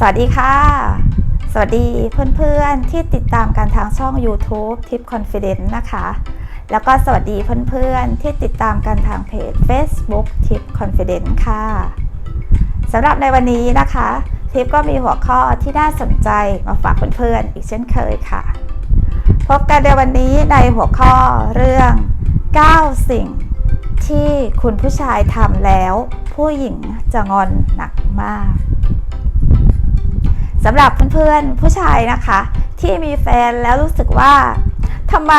สวัสดีค่ะ สวัสดีเพื่อนๆที่ติดตามการทางช่อง YouTube Tip Confidence นะคะ แล้วก็สวัสดีเพื่อนๆที่ติดตามกันทางเพจ Facebook Tip Confidence ค่ะสำหรับในวันนี้นะคะ ทิปก็มีหัวข้อที่น่าสนใจมาฝากเพื่อนๆอีกเช่นเคยค่ะ พบกันในวันนี้ในหัวข้อเรื่อง 9 สิ่งที่คุณผู้ชายทำแล้ว ผู้หญิงจะงอนหนักมากำหรับเพื่อนๆผู้ชายนะคะ ที่มีแฟนแล้วรู้สึกว่าทำไม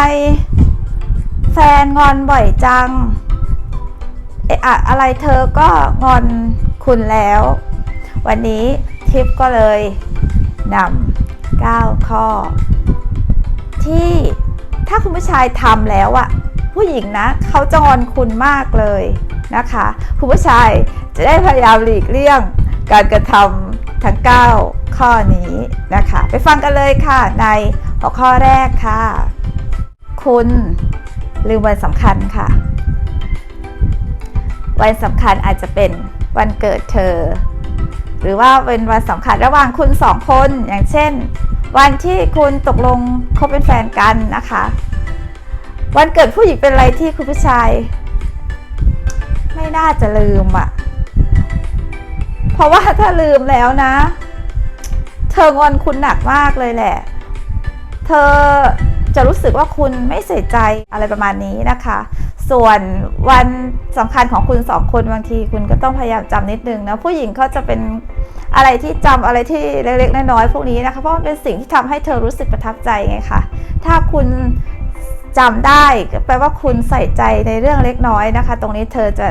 แฟนงอนบ่อยจังเอะอะไรเธอก็งอนคุณแล้ว วันนี้ทิปก็เลยนำ9 ข้อ ที่ถ้าคุณผู้ชายทำแล้วอะผู้หญิงนะเขาจะงอนคุณมากเลยนะคะ คุณผู้ชายจะได้พยายามหลีกเลี่ยงการกระทำทั้ง 9 ข้อนี้นะคะ ไปฟังกันเลยค่ะในหัวข้อแรกค่ะ คุณลืมวันสำคัญค่ะ วันสำคัญอาจจะเป็นวันเกิดเธอ หรือว่าเป็นวันสำคัญระหว่างคุณสองคนอย่างเช่น วันที่คุณตกลงคบเป็นแฟนกันนะคะ วันเกิดผู้หญิงเป็นอะไรที่คุณผู้ชาย ไม่น่าจะลืมอะ่ะ เพราะว่าถ้าลืมแล้วนะ ธองอนคุณหนักมากเลยแหละ เธอจะรู้สึกว่าคุณไม่ใส่ใจอะไรประมาณนี้นะคะ ส่วนวันสำคัญของคุณสองคนบางที คุณก็ต้องพยายามจำนิดนึงนะผู้หญิงเขาจะเป็นอะไรที่จำอะไรที่เล็กๆน้อยๆพวกนี้นะคะเพราะมันเป็นสิ่งที่ทำให้เธอรู้สึกประทับใจไงคะถ้าคุณจำได้แปลว่าคุณใส่ใจในเรื่องเล็กน้อยนะคะ ตรงนี้เธอจะ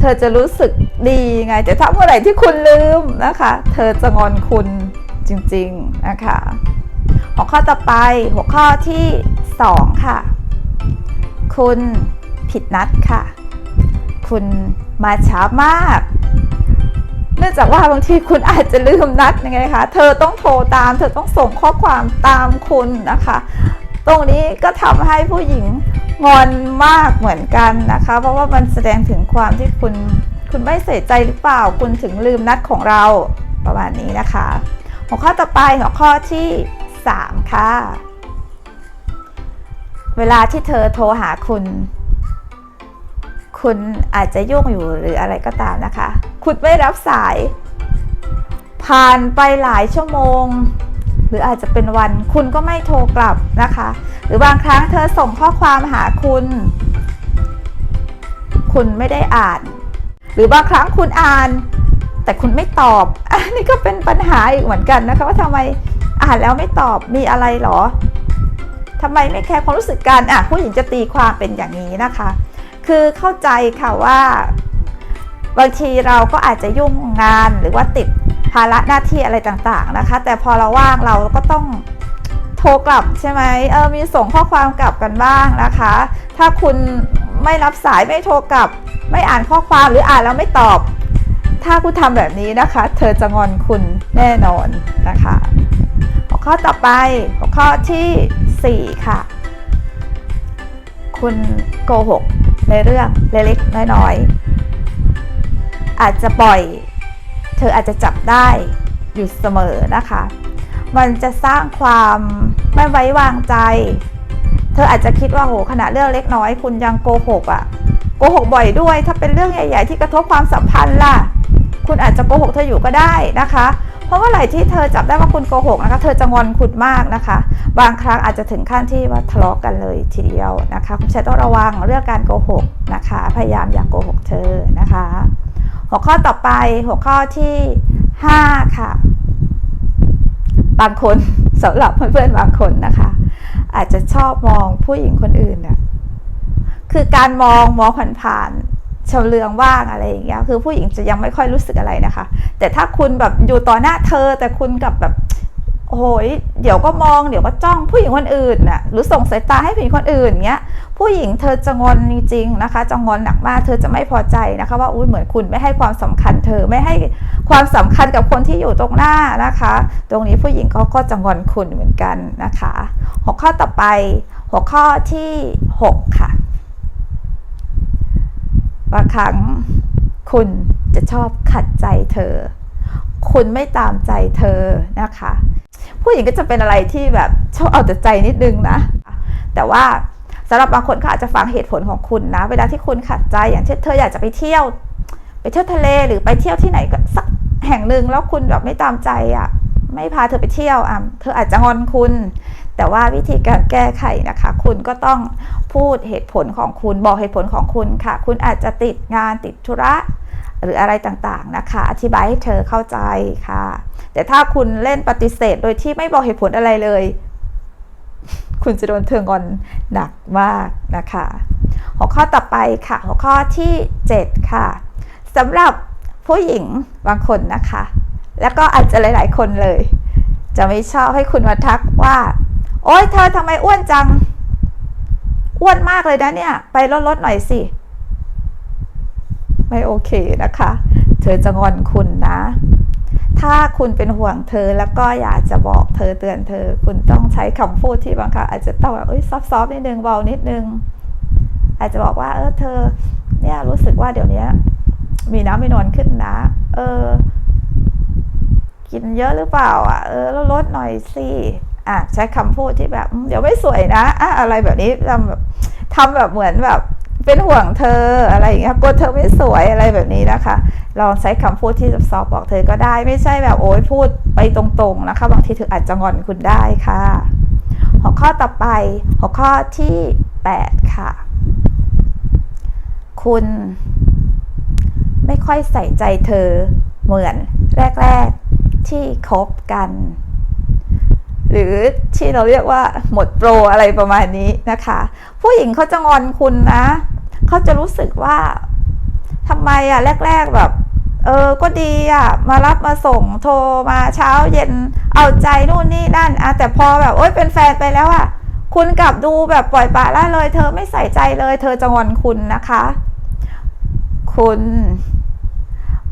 เธอจะรู้สึกดีไงแต่ถ้าเมื่อไหร่ที่คุณลืมนะคะ เธอจะงอนคุณ จริงๆนะคะหัวข้อต่อไปหัวข้อที่ 2 ค่ะ คุณผิดนัดค่ะ คุณมาช้ามาก เนื่องจากว่าบางทีคุณอาจจะลืมนัดยังไงคะ เธอต้องโทรตาม เธอต้องส่งข้อความตามคุณนะคะ ตรงนี้ก็ทำให้ผู้หญิงงอนมากเหมือนกันนะคะ เพราะว่ามันแสดงถึงความที่คุณคุณไม่ใส่ใจหรือเปล่า คุณถึงลืมนัดของเราประมาณนี้นะคะ หัวข้อต่อไปหัวข้อที่ 3 ค่ะ เวลาที่เธอโทรหาคุณ คุณอาจจะยุ่งอยู่หรืออะไรก็ตามนะคะ คุณไม่รับสาย ผ่านไปหลายชั่วโมง หรืออาจจะเป็นวัน คุณก็ไม่โทรกลับนะคะ หรือบางครั้งเธอส่งข้อความหาคุณ คุณไม่ได้อ่าน หรือบางครั้งคุณอ่าน แต่คุณไม่ตอบ อันนี้ก็เป็นปัญหาอีกเหมือนกันนะคะว่าทำไมอ่านแล้วไม่ตอบมีอะไรหรอทำไมไม่แคร์ความรู้สึกกันอะผู้หญิงจะตีความเป็นอย่างนี้นะคะ คือเข้าใจค่ะว่า บางทีเราก็อาจจะยุ่งงานหรือว่าติดภาระหน้าที่อะไรต่างๆนะคะ แต่พอเราว่างเราก็ต้องโทรกลับใช่ไหมเออมีส่งข้อความกลับกันบ้างนะคะ ถ้าคุณไม่รับสายไม่โทรกลับ ไม่อ่านข้อความหรืออ่านแล้วไม่ตอบ ถ้าคุณทำแบบนี้นะคะ เธอจะงอนคุณแน่นอนนะคะ หัวข้อต่อไปหัวข้อที่ 4 ค่ะ คุณโกหกในเรื่องเล็กๆน้อยๆอาจจะปล่อย เธออาจจะจับได้อยู่เสมอนะคะ มันจะสร้างความไม่ไว้วางใจ เธออาจจะคิดว่าโหขณะเรื่องเล็กน้อย คุณยังโกหกอะ่ะโกหกบ่อยด้วย ถ้าเป็นเรื่องใหญ่ ๆ ที่กระทบความสัมพันธ์ล่ะ คุณอาจจะโกหกเธออยู่ก็ได้นะคะ เพราะว่าไหร่ที่เธอจับได้ว่าคุณโกหกนะคะ เธอจะงอนคุณมากนะคะ บางครั้งอาจจะถึงขั้นที่ว่าทะเลาะกันเลยทีเดียวนะคะ คุณชายต้องระวังเรื่องการโกหกนะคะ พยายามอย่ากโกหกเธอนะคะ หัวข้อต่อไปหัวข้อที่ 5 ค่ะ บางคนสำหรับเพื่อนๆบางคนนะคะ อาจจะชอบมองผู้หญิงคนอื่นน่ะคือการมองมองผ่านๆ เฉลืองว่างอะไรอย่างเงี้ยคือผู้หญิงจะยังไม่ค่อยรู้สึกอะไรนะคะ แต่ถ้าคุณแบบอยู่ต่อหน้าเธอแต่คุณกับแบบโอ้ยเดี๋ยวก็มองเดี๋ยวก็จ้องผู้หญิงคนอื่นน่ะหรือส่งสายตาให้ผู้หญิงคนอื่นเงี้ยผู้หญิงเธอจะงอนจริงๆนะคะจะงอนหนักมากเธอจะไม่พอใจนะคะว่าอุ้ยเหมือนคุณไม่ให้ความสำคัญเธอไม่ให้ความสำคัญกับคนที่อยู่ตรงหน้านะคะ ตรงนี้ผู้หญิงเขาก็จะงอนคุณเหมือนกันนะคะหัวข้อต่อไปหัวข้อที่ 6 ค่ะ บางครั้งคุณจะชอบขัดใจเธอ คุณไม่ตามใจเธอนะคะ ผู้หญิงก็จะเป็นอะไรที่แบบชอบเอาแต่ใจนิดนึงนะ แต่ว่าสำหรับบางคนก็อาจจะฟังเหตุผลของคุณนะ เวลาที่คุณขัดใจอย่างเช่นเธออยากจะไปเที่ยว ไปเที่ยวทะเลหรือไปเที่ยวที่ไหนก็สักแห่งหนึ่งแล้วคุณแบบไม่ตามใจอะไม่พาเธอไปเที่ยวอะเธออาจจะงอนคุณ แต่ว่าวิธีการแก้ไขนะคะ คุณก็ต้องพูดเหตุผลของคุณบอกเหตุผลของคุณค่ะ คุณอาจจะติดงานติดธุระหรืออะไรต่างๆนะคะ อธิบายให้เธอเข้าใจค่ะ แต่ถ้าคุณเล่นปฏิเสธโดยที่ไม่บอกเหตุผลอะไรเลย คุณจะโดนเธองอนหนักมากนะคะ หัวข้อต่อไปค่ะ หัวข้อที่ 7 ค่ะสำหรับผู้หญิงบางคนนะคะ แล้วก็อาจจะหลาย ๆ คนเลย จะไม่ชอบให้คุณมาทักว่า โอ๊ยเธอทำไมอ้วนจัง อ้วนมากเลยนะเนี่ย ไปลดลดหน่อยสิ ไม่โอเคนะคะ เธอจะงอนคุณนะ ถ้าคุณเป็นห่วงเธอแล้วก็อยากจะบอกเธอเตือนเธอ คุณต้องใช้คำพูดที่บางครั้งอาจจะต้องแบบเอ้ยซอฟๆนิดนึงเบานิดนึง อาจจะบอกว่า เออเธอ เนี่ยรู้สึกว่าเดี๋ยวนี้มีน้ำไม่นอนขึ้นนะ เออ กินเยอะหรือเปล่า อะ เออลดหน่อยสิ อะใช้คำพูดที่แบบอืมเดี๋ยวไม่สวยนะอะอะไรแบบนี้ทำแบบทำแบบเหมือนแบบเป็นห่วงเธออะไรอย่างเงี้ยกลัวเธอไม่สวยอะไรแบบนี้นะคะ ลองใช้คำพูดที่ซอฟบอกเธอก็ได้ไม่ใช่แบบโอ้ยพูดไปตรงๆนะคะบางทีเธออาจจะงอนคุณได้ค่ะ หัวข้อต่อไปหัวข้อที่ 8 ค่ะ คุณ ไม่ค่อยใส่ใจเธอเหมือนแรก ๆที่คบกัน หรือที่เราเรียกว่าหมดโปรอะไรประมาณนี้นะคะ ผู้หญิงเขาจะงอนคุณนะเขาจะรู้สึกว่าทำไมอะแรก ๆแบบ เออก็ดีอะมารับมาส่งโทรมาเช้าเย็นเอาใจนู่นนี่นั่นอะแต่พอแบบโอ๊ยเป็นแฟนไปแล้วอะคุณกลับดูแบบปล่อยปละละเลย เธอไม่ใส่ใจเลย เธอจะงอนคุณนะคะ คุณ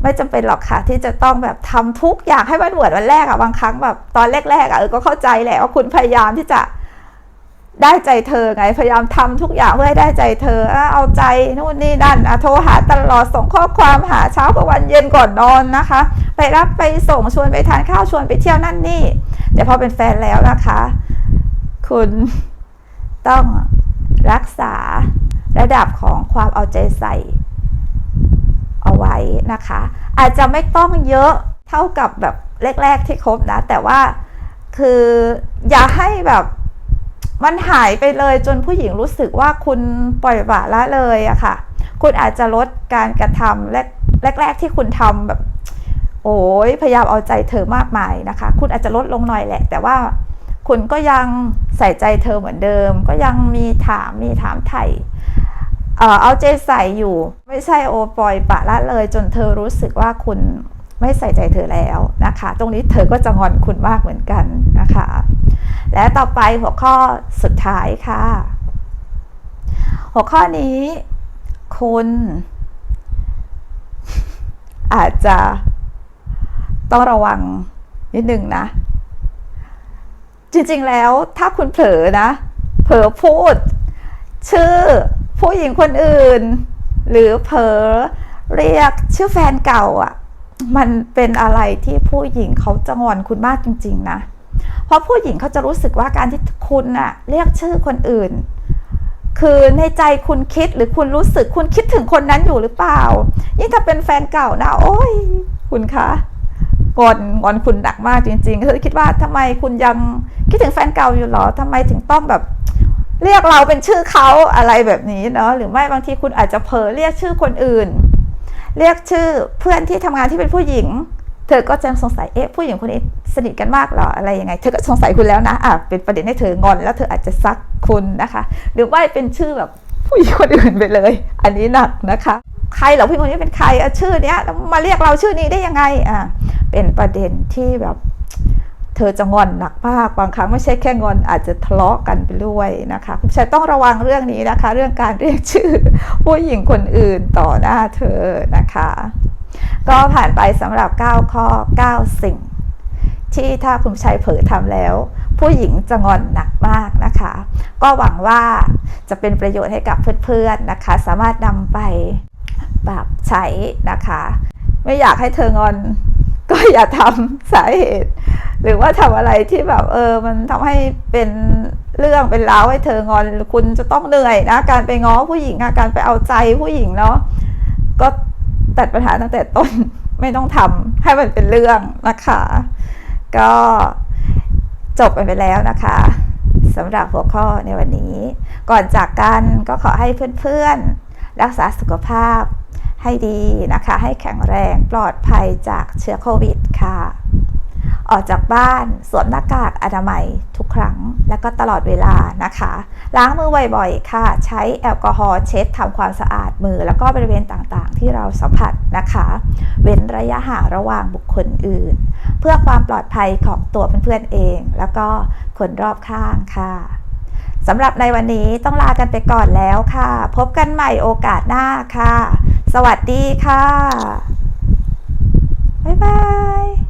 ไม่จำเป็นหรอกค่ะ ที่จะต้องแบบทำทุกอย่างให้มันเหมือนวันแรกอะบางครั้งแบบตอนแรกๆอะเออก็เข้าใจแหละว่าคุณพยายามที่จะได้ใจเธอไงพยายามทำทุกอย่างเพื่อให้ได้ใจเธอเอาใจนู่นนี่นั่นโทรหาตลอดส่งข้อความหาเช้ากับวันเย็นก่อนนอนนะคะ ไปรับไปส่งชวนไปทานข้าวชวนไปเที่ยวนั่นนี่แต่พอเป็นแฟนแล้วนะคะ คุณต้องรักษาระดับของความเอาใจใส่ นะคะ อาจจะไม่ต้องเยอะเท่ากับแบบแรก ๆ ที่คบนะ แต่ว่าคืออย่าให้แบบมันหายไปเลยจนผู้หญิงรู้สึกว่าคุณปล่อยปละละเลยอะค่ะ คุณอาจจะลดการกระทำแรกแรกๆที่คุณทำแบบ โอ้ยพยายามเอาใจเธอมากมายนะคะ คุณอาจจะลดลงหน่อยแหละ แต่ว่าคุณก็ยังใส่ใจเธอเหมือนเดิม ก็ยังมีถามมีถามไถ่ เออเอาใจใส่อยู่ ไม่ใช่โอปล่อยปะละเลย จนเธอรู้สึกว่าคุณไม่ใส่ใจเธอแล้วนะคะ ตรงนี้เธอก็จะงอนคุณมากเหมือนกันนะคะ และต่อไปหัวข้อสุดท้ายค่ะ หัวข้อนี้ คุณ อาจจะต้องระวังนิดนึงนะ จริงๆแล้วถ้าคุณเผลอนะ เผลอพูด ชื่อ ผู้หญิงคนอื่น หรือเผลอเรียกชื่อแฟนเก่าอะ่ะ มันเป็นอะไรที่ผู้หญิงเขาจะงอนคุณมากจริง ๆ นะ เพราะผู้หญิงเขาจะรู้สึกว่าการที่คุณอะเรียกชื่อคนอื่น คือในใจคุณคิดหรือคุณรู้สึกคุณคิดถึงคนนั้นอยู่หรือเปล่า ยิ่งถ้าเป็นแฟนเก่านะ โอ้ย คุณคะงอนงอนคุณหนักมากจริงๆคือคิดว่าทำไมคุณยังคิดถึงแฟนเก่าอยู่หรอทำไมถึงต้องแบบ เรียกเราเป็นชื่อเขาอะไรแบบนี้เนาะหรือไม่บางทีคุณอาจจะเผลอเรียกชื่อคนอื่น เรียกชื่อเพื่อนที่ทำงานที่เป็นผู้หญิง เธอก็จะสงสัยเอ๊ะผู้หญิงคนนี้สนิทกันมากหรออะไรยังไง เธอก็สงสัยคุณแล้วนะอะเป็นประเด็นให้เธองอน แล้วเธออาจจะซักคุณนะคะ หรือว่าเป็นชื่อแบบผู้หญิงคนอื่นไปเลย อันนี้หนักนะคะ ใครเหรอผู้หญิงคนนี้เป็นใครอชื่อเนี้ยมาเรียกเราชื่อนี้ได้ยังไงอะเป็นประเด็นที่แบบ เธอจะงอนหนักมากบางครั้งไม่ใช่แค่งอนอาจจะทะเลาะกันไปด้วยนะคะคุณชายต้องระวังเรื่องนี้นะคะ เรื่องการเรียกชื่อผู้หญิงคนอื่นต่อหน้าเธอนะคะ ก็ผ่านไปสำหรับ 9 ข้อ 9 สิ่ง ที่ถ้าคุณชายเผลอทำแล้ว ผู้หญิงจะงอนหนักมากนะคะ ก็หวังว่าจะเป็นประโยชน์ให้กับเพื่อนๆนะคะ สามารถนำไปปรับใช้นะคะ ไม่อยากให้เธองอนก็อย่าทำสาเหตุ หรือว่าทำอะไรที่แบบเออมันทำให้เป็นเรื่องเป็นราวให้เธองอนคุณจะต้องเหนื่อยนะการไปง้อผู้หญิงอะการไปเอาใจผู้หญิงเนาะก็ตัดปัญหาตั้งแต่ต้นไม่ต้องทำให้มันเป็นเรื่องนะคะ ก็จบไปแล้วนะคะสำหรับหัวข้อในวันนี้ ก่อนจากกันก็ขอให้เพื่อนๆ รักษาสุขภาพให้ดีนะคะ ให้แข็งแรงปลอดภัยจากเชื้อโควิดค่ะ ออกจากบ้านสวมหน้ากากอนามัยทุกครั้ง และก็ตลอดเวลานะคะ ล้างมือบ่อยๆ ค่ะ ใช้แอลกอฮอล์เช็ดทำความสะอาดมือ แล้วก็บริเวณต่างๆ ที่เราสัมผัสนะคะ เว้นระยะห่างระหว่างบุคคลอื่น เพื่อความปลอดภัยของตัวเพื่อนๆเอง แล้วก็คนรอบข้างค่ะสำหรับในวันนี้ต้องลากันไปก่อนแล้วค่ะ พบกันใหม่โอกาสหน้าค่ะ สวัสดีค่ะ บ๊ายบาย